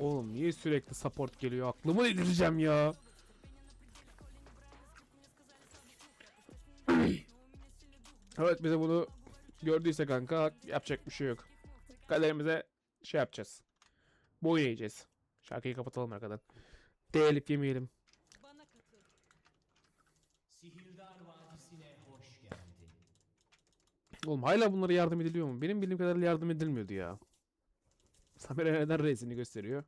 Oğlum niye sürekli support geliyor? Aklımı delireceğim ya. evet bize bunu gördüyse kanka yapacak bir şey yok. Kaderimize şey yapacağız. Boyun eğeceğiz. Şarkıyı kapatalım arkadan. Değelip yemeyelim. Sihirdar Vadisi'ne hoş geldin. Oğlum hala bunlara yardım ediliyor mu? Benim bildiğim kadarıyla yardım edilmiyordu ya. Samira neden reisini gösteriyor?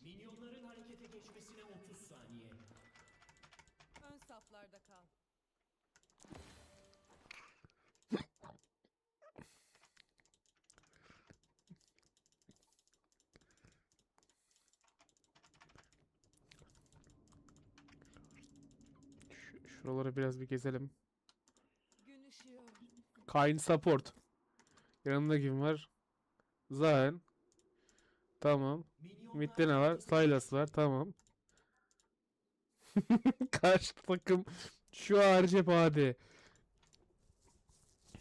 Minyonların harekete geçmesine 30 saniye. Ön saflarda kal. Şu- şuraları biraz bir gezelim. Gün ışıyor. Kain support. Yanında kim var? Zayn. Tamam. Mid'de ne var? Sylas var. Tamam. Karşı takım şu harici hadi.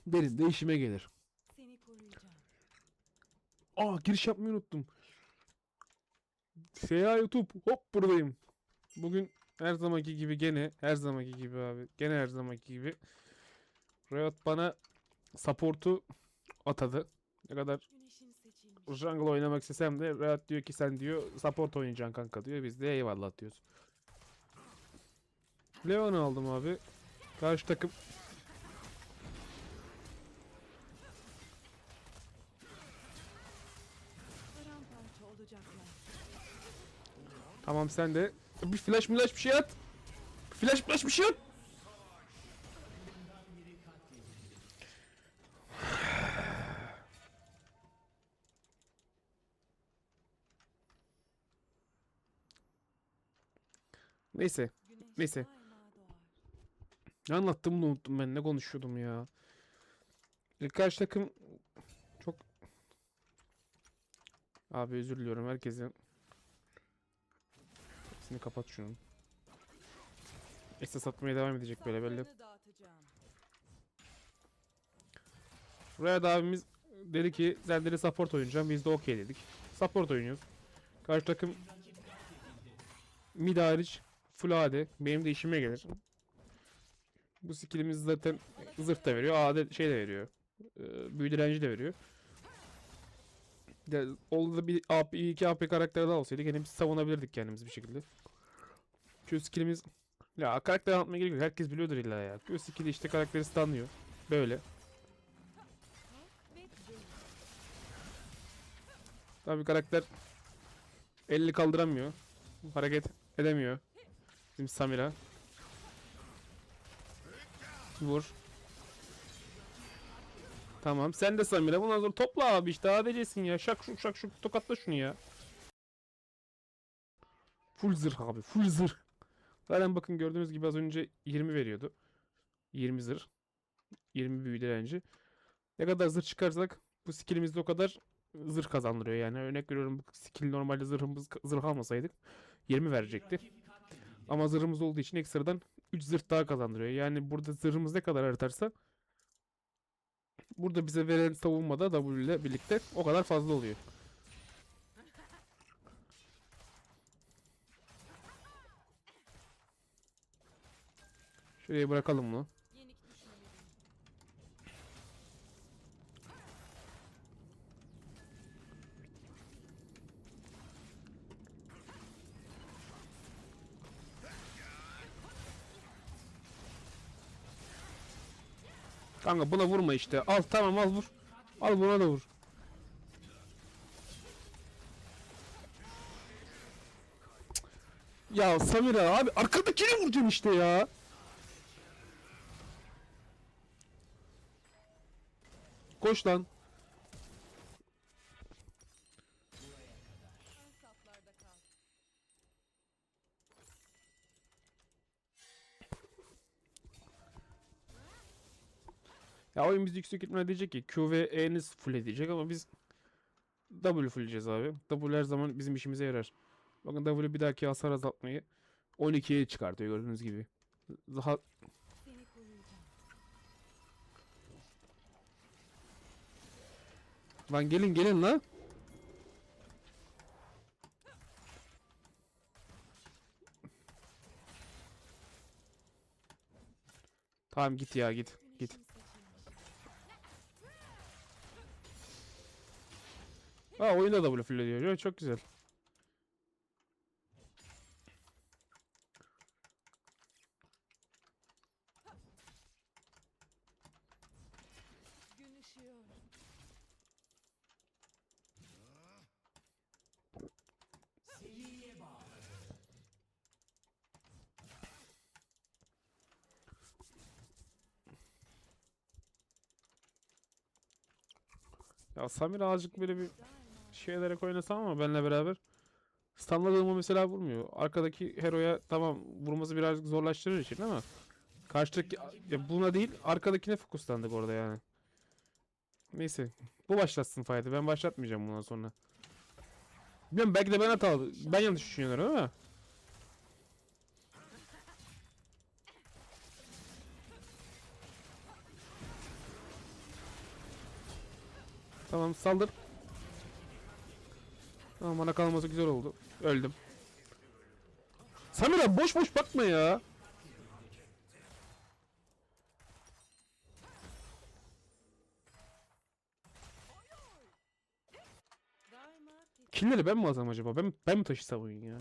Benim de işime gelir. Seni koruyacağım. Aa giriş yapmayı unuttum. Seya YouTube hop buradayım. Bugün her zamanki gibi gene her zamanki gibi abi. Gene her zamanki gibi. Riot bana support'u atadı. Ne kadar. Jungle oynamak istesem de Riot diyor ki sen diyor support oynayacaksın kanka diyor. Biz de eyvallah diyoruz. Leon'u aldım abi. Karşı takım. Tamam sen de bir flash flash bir şey at. Flash flash bir şey at. Neyse. Neyse. Ne anlattığımı unuttum ben. Ne konuşuyordum ya. E, Karşı takım çok Abi özür diliyorum herkese. Sesini kapat şunu. Esas atmaya devam edecek böyle belli. Buraya da abimiz dedi ki sen dedi support oynayacağım. Biz de okey dedik. Support oynuyoruz. Karşı takım mid hariç full AD. Benim de işime gelir. Bu skillimiz zaten zırh da veriyor. AD şey de veriyor. Ee, büyü direnci de veriyor. De, oldu bir AP, iki AP karakter daha olsaydı gene biz savunabilirdik kendimizi bir şekilde. Q skillimiz ya karakter anlatmaya gerek yok. Herkes biliyordur illa ya. Q skill'i işte karakteri stunlıyor. Böyle. Tabii karakter 50 kaldıramıyor. Hareket edemiyor. Bizim Samira. Vur. Tamam sen de Samira. Bundan sonra topla abi işte ADC'sin ya. Şak şuk şak şuk tokatla şunu ya. Full zırh abi full zırh. Zaten bakın gördüğünüz gibi az önce 20 veriyordu. 20 zırh. 20 büyü direnci. Ne kadar zırh çıkarsak bu skillimizde o kadar zırh kazandırıyor yani. Örnek veriyorum bu skill normalde zırhımız zırh almasaydık 20 verecekti. Ama zırhımız olduğu için ekstradan 3 zırh daha kazandırıyor. Yani burada zırhımız ne kadar artarsa burada bize veren savunmada W ile birlikte o kadar fazla oluyor. Şuraya bırakalım bunu. Kanka buna vurma işte. Al tamam al vur. Al buna da vur. Ya Samira abi arkadakini vuracaksın işte ya. Koş lan. Ya oyun bizi yüksek ihtimalle diyecek ki Q ve E'niz full edecek ama biz W fulleyeceğiz abi. W her zaman bizim işimize yarar. Bakın W bir dahaki hasar azaltmayı 12'ye çıkartıyor gördüğünüz gibi. Daha Lan gelin gelin lan. Tamam git ya git git. Ha oyunda da full ediyor. Çok güzel. Ya Samir azıcık böyle bir şey ederek oynasam ama benimle beraber. Stunladığımı mesela vurmuyor. Arkadaki heroya tamam vurması birazcık zorlaştırır için ama karşıdaki ya buna değil arkadakine fokuslandık orada yani. Neyse. Bu başlatsın fight'ı. Ben başlatmayacağım bundan sonra. Bilmiyorum belki de ben hatalı. Ben yanlış düşünüyorum ama. Tamam saldır. Tamam bana kalması güzel oldu. Öldüm. Samira boş boş bakma ya. Killleri ben mi alsam acaba? Ben, ben mi taşısam oyun ya?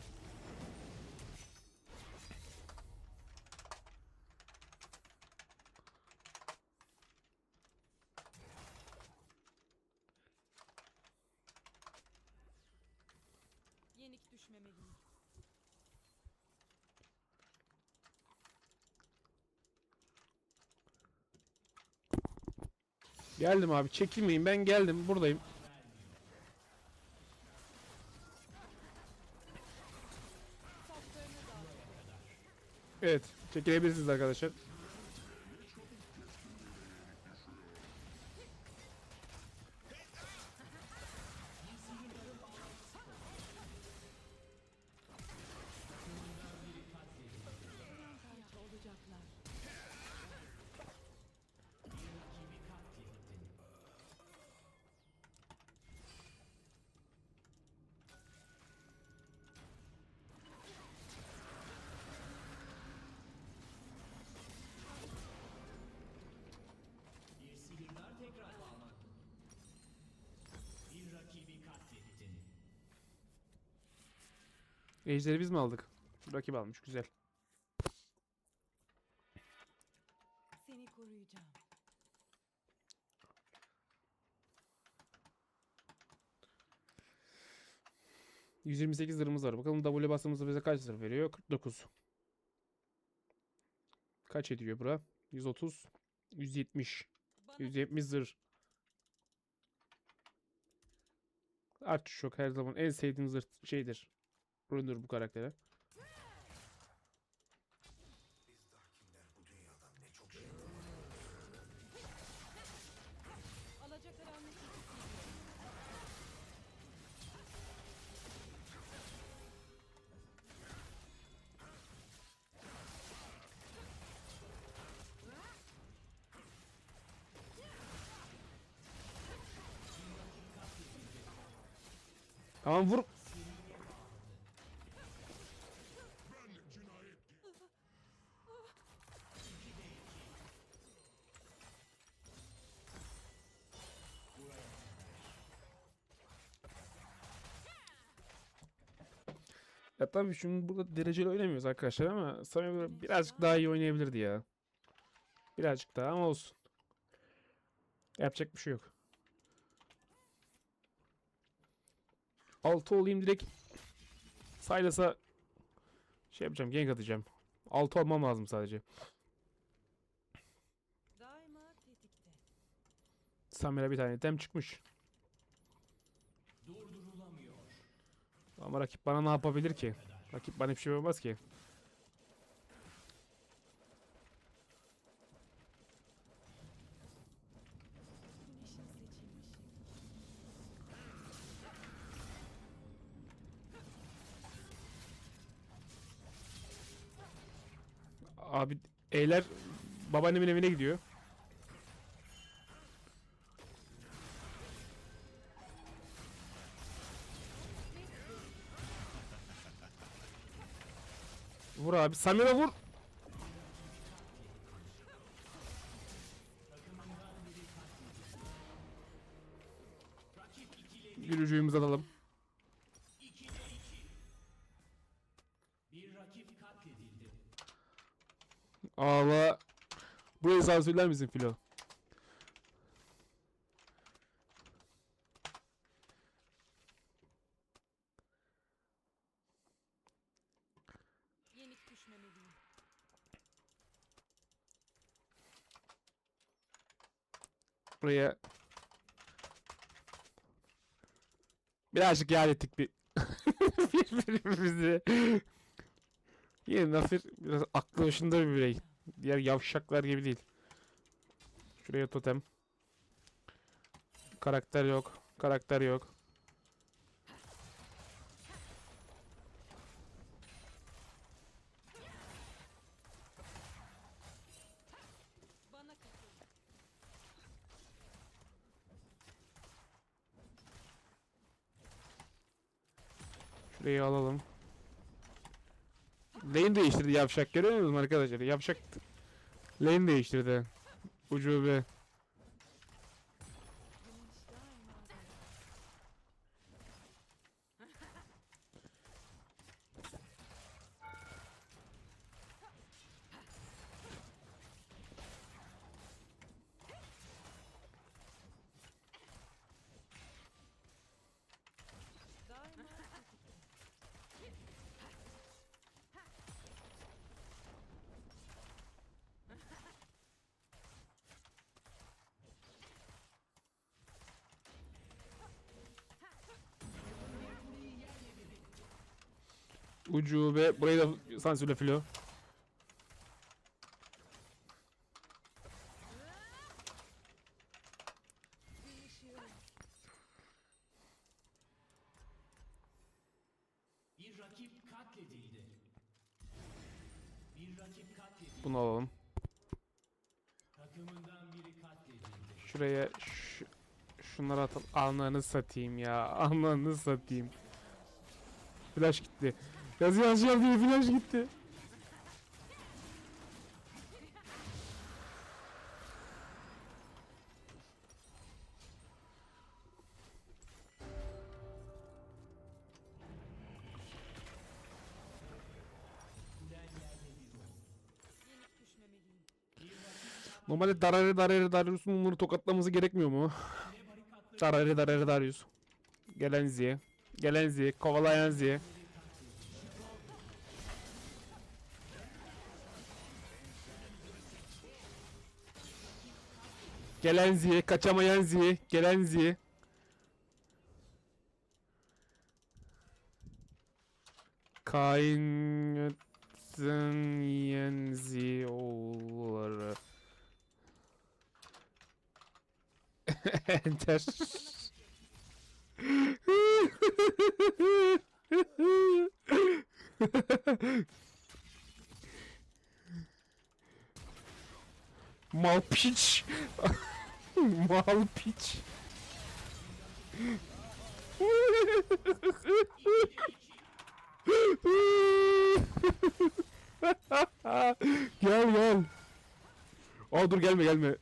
Geldim abi çekilmeyin ben geldim buradayım. Evet çekilebilirsiniz arkadaşlar. Ejderi biz mi aldık? Rakip almış güzel. Seni koruyacağım. %128 zırhımız var. Bakalım W basımızda bize kaç zırh veriyor? 49. Kaç ediyor bura? 130. 170. Bana 170 zırh. Artış yok her zaman. En sevdiğim zırh şeydir. Runner bu karaktere. Tamam vur. Ya tabii şimdi burada dereceli oynamıyoruz arkadaşlar ama böyle birazcık daha iyi oynayabilirdi ya. Birazcık daha ama olsun. Yapacak bir şey yok. 6 olayım direkt Silas'a şey yapacağım gank atacağım. 6 olmam lazım sadece. daima tetikte. Samira bir tane item çıkmış. Ama rakip bana ne yapabilir ki? Rakip bana bir şey yapamaz ki. Abi Eyler babaannemin evine gidiyor. Abi Samira vur. Gülücüğümüzü alalım. Ağla. Burayı sansürler misin Filo? Buraya birazcık yad ettik bir birbirimizi. Yine Nasir biraz aklı başında bir birey. Diğer yavşaklar gibi değil. Şuraya totem. Karakter yok. Karakter yok. Bana katıl. Şurayı alalım. Lane değiştirdi yavşak görüyor musunuz arkadaşlar? Yavşak lane değiştirdi. Ucube. Güneş daima doğar. Daima tetikte. Ucube. Burayı da sansürle filo. Bir rakip katledildi. Bir rakip katledildi. Bunu alalım. Takımından biri katledildi. Şuraya şu, şunları atalım. Ananı satayım ya. Ananı satayım. Flash gitti. Yazı yazacağım diye flash gitti. Normalde Darare Darare Darius'un bunları tokatlaması gerekmiyor mu? Darare Darare Darius. Gelen Ziye. Gelen Ziye. Kovalayan Ziye. Gelen Ziye. Kaçamayan Ziye. Gelen Ziye. Kainatın yenzi oğulları. Enter. Mal piç. Mal piç. gel gel. Aa dur gelme gelme.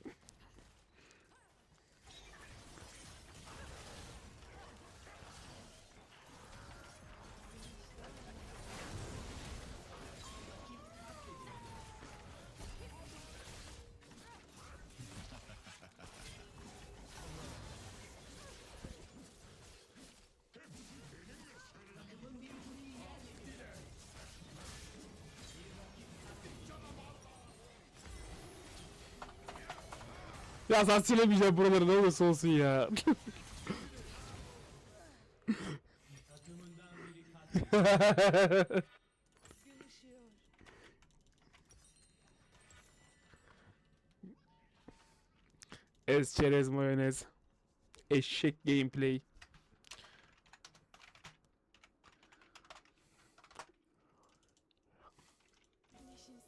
Ya sen silemeyeceğim buraları ne olursa olsun ya. Ez çerez mayonez. Eşek gameplay. Güneşin.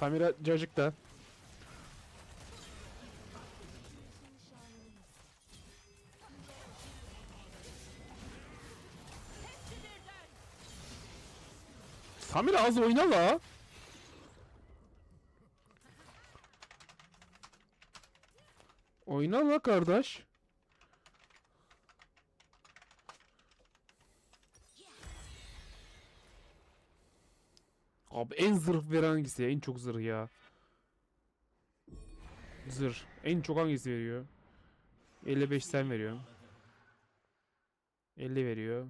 Samira cacık da. Güneşin şanını Samir az oyna la. Oyna la kardeş. Abi en zırh veren hangisi? En çok zırh ya. Zırh. En çok hangisi veriyor? 55 sen veriyorsun. 50 veriyor.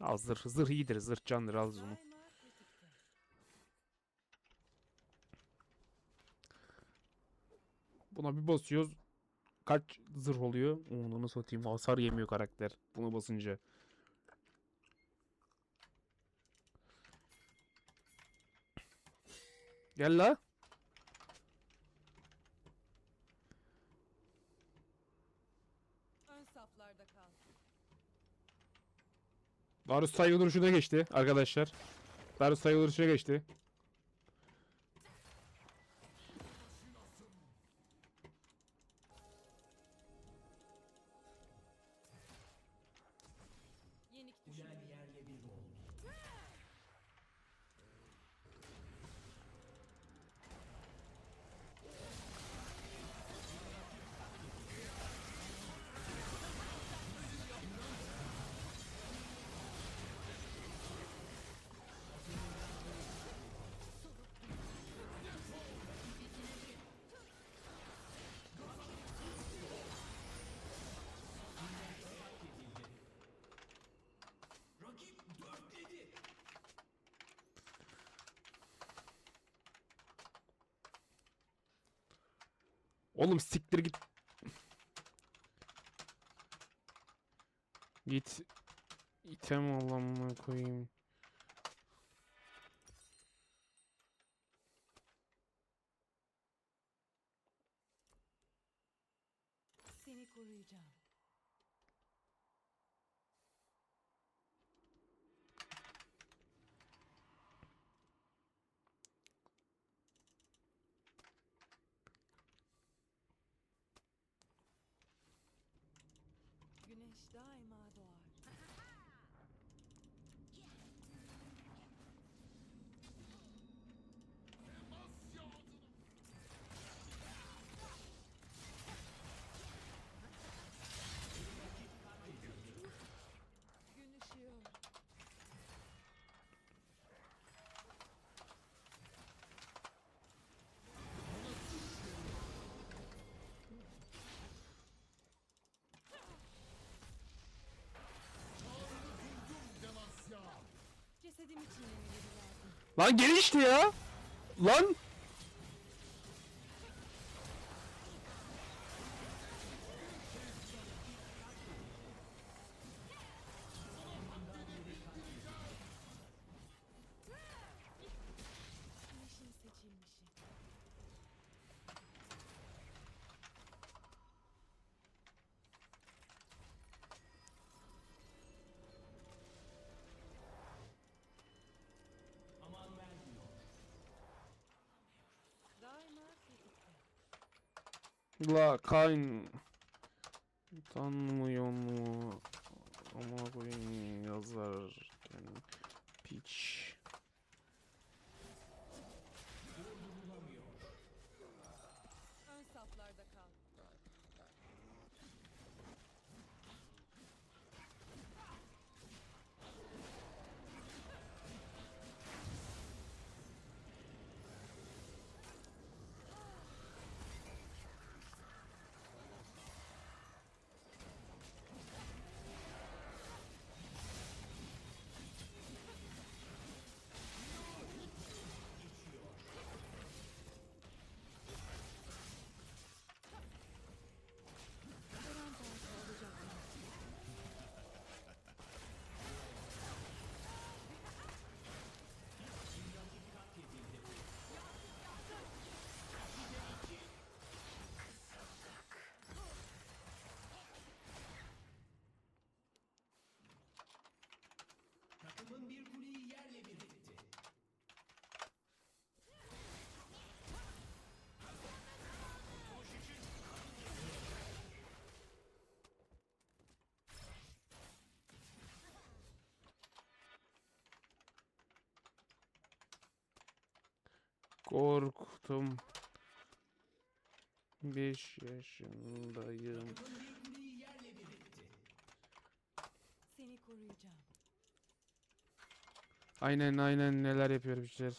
Al zırh. Zırh iyidir. Zırh candır. Al onu. Buna bir basıyoruz. Kaç zırh oluyor? Onu satayım. Hasar yemiyor karakter. Bunu basınca. Gel la. Ön saflarda kal. Darius saygı duruşuna geçti arkadaşlar. Darius saygı duruşuna geçti. Oğlum siktir git. Git. İtem Allah'ıma koyayım. Stein, my boy. Lan gel işte ya. Lan. Güneşin seçilmişi. Aman vermiyor. Daima tetikte. La kayn. Tanımıyor mu? Ama koyayım yazar. Yani, piç. takımın bir kuleyi yerle bir etti. Korktum. 5 yaşındayım. Aynen aynen neler yapıyor bir şeyler.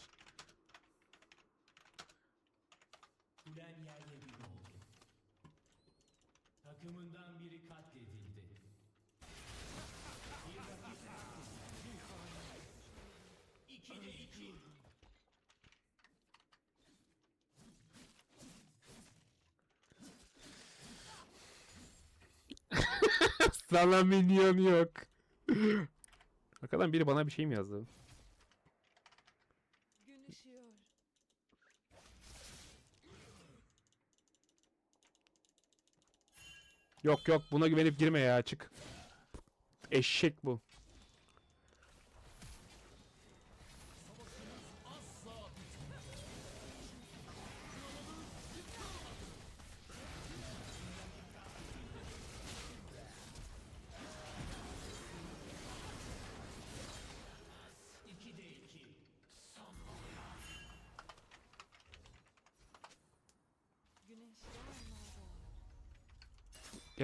Kulen yerle bir oldu. Takımından biri katledildi. Bir katledildi. İki de iki. Sana minyon yok. Bakalım biri bana bir şey mi yazdı? Gün ışıyor. Yok yok buna güvenip girme ya çık. Eşek bu.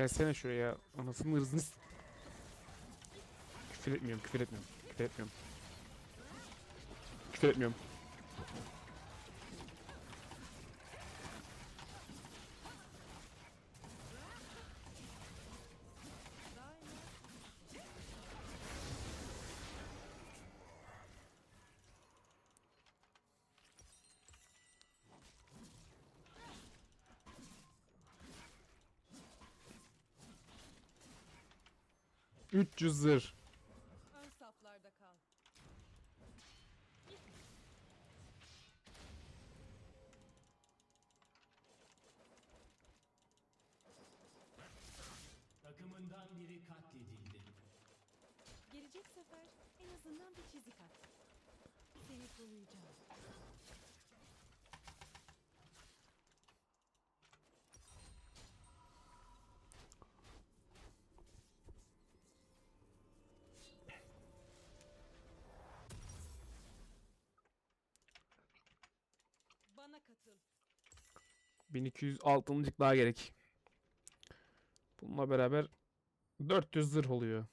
Gelsene şuraya. Anasının hırzını Küfür etmiyorum, küfür etmiyorum. Küfür etmiyorum. Küfür etmiyorum. Daima 300 zırh. ön saflarda kal. Takımından biri katledildi. Gelecek sefer en azından bir çizik at. Seni koruyacağım. Bana katıl. 1200 altınlık daha gerek. Bununla beraber 400 zırh oluyor.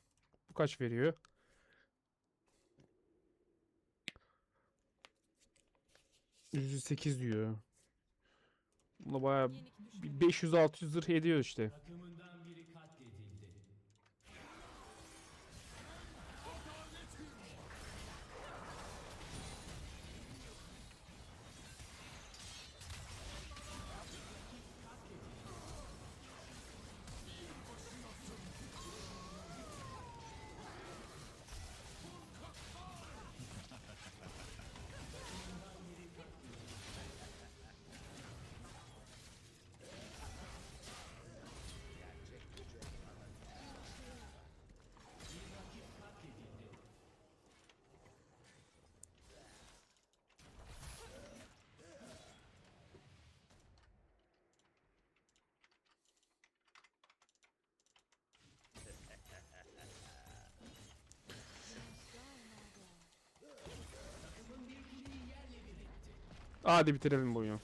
Bu kaç veriyor? %8 diyor. Buna bayağı Yenik düşman. bir 500-600 zırh ediyor işte. Hadi bitirelim bu oyunu.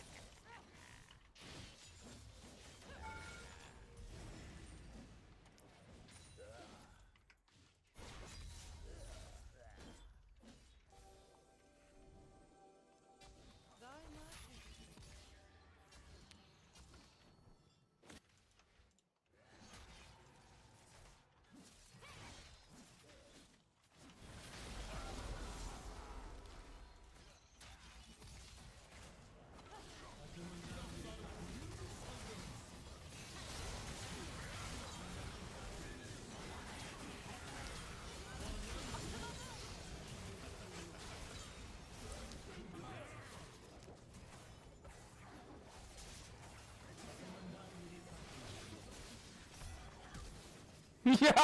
ya,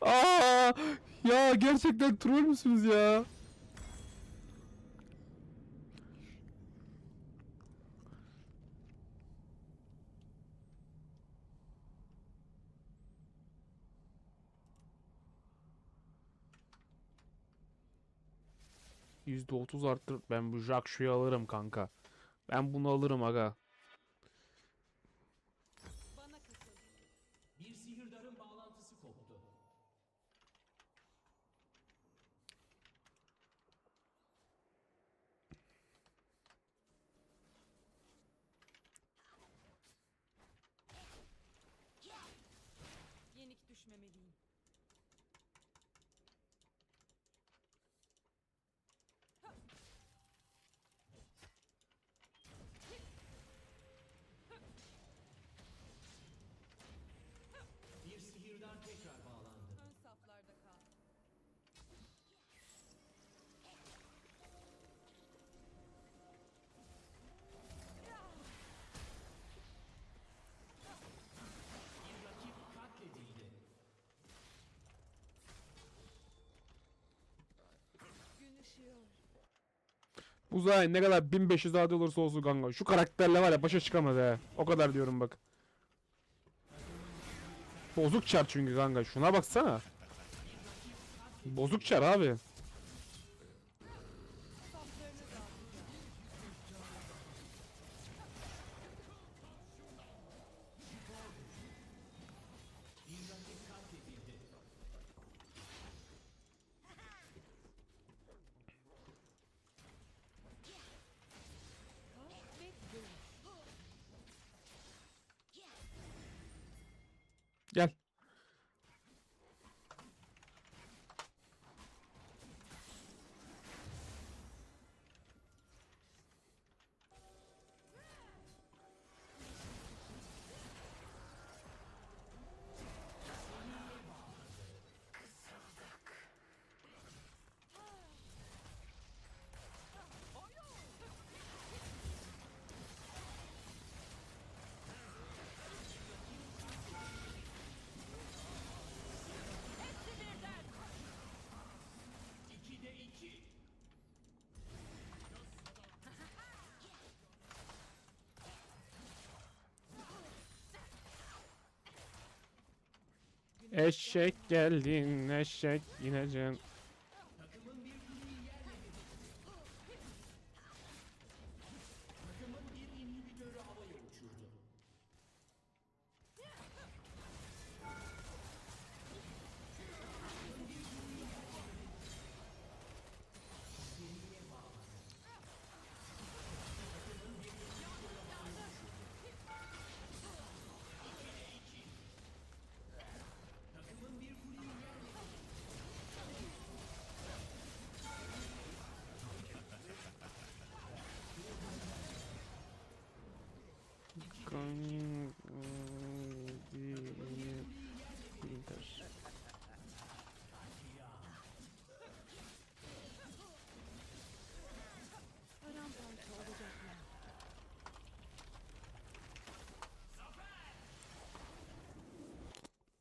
aa, ya gerçekten troll müsünüz ya? %30 arttır. Ben bu Jakshu'yu alırım kanka. Ben bunu alırım aga. Bana katıl. Bir sihirdarın bağlantısı koptu. Yenik düşmemeliyim. Bir sihirdar tekrar bağlandı. Ön saflarda kal. Bir rakip katledildi. Gün ışıyor. Uzay ne kadar 1500 adet olursa olsun kanka. Şu karakterle var ya başa çıkamaz he. O kadar diyorum bak. Bozuk çar çünkü kanka. Şuna baksana. Bozuk çar abi. Eşek geldin, eşek ineceksin.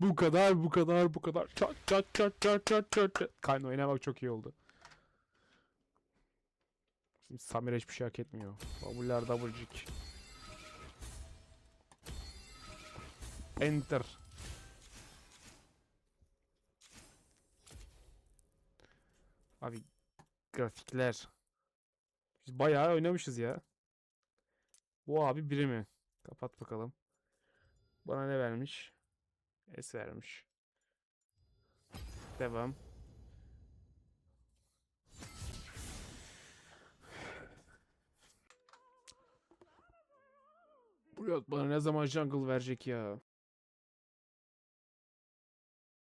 Bu kadar, bu kadar, bu kadar. Çat çat çat çat çat çat çat. Kayn oynamak çok iyi oldu. Şimdi Samir hiçbir şey hak etmiyor. W'lar W'cik. Enter. Abi grafikler. Biz bayağı oynamışız ya. Bu abi biri mi? Kapat bakalım. Bana ne vermiş? S vermiş. Devam. Burak bana ne zaman jungle verecek ya?